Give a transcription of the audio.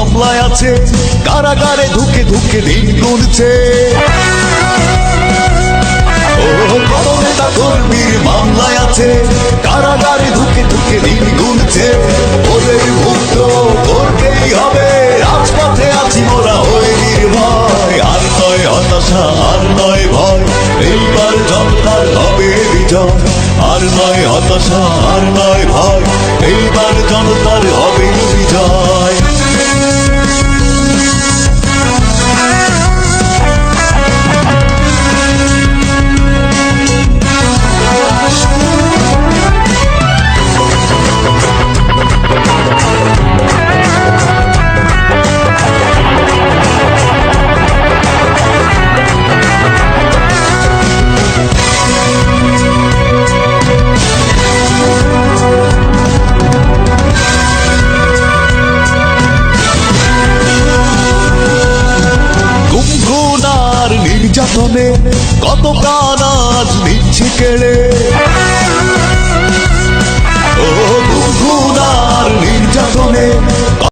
মামলায় আছে, কারাগারে ধুকে ধুকে দিন গুনছে কর্মীর মামলায় আছে, কারাগারে দিন গুনছে ওদের মুক্ত করতেই হবে, রাজপথে আছি মোরা হয়ে নির্ভয়। আর নয় হতাশা, আর নয় ভয়, এইবার হবে বিজয়। আর নয় হতাশা, আর নয় ভয়, এইবার গুমগুনার কত প্রাণ আজ নিচ্ছে কেড়ে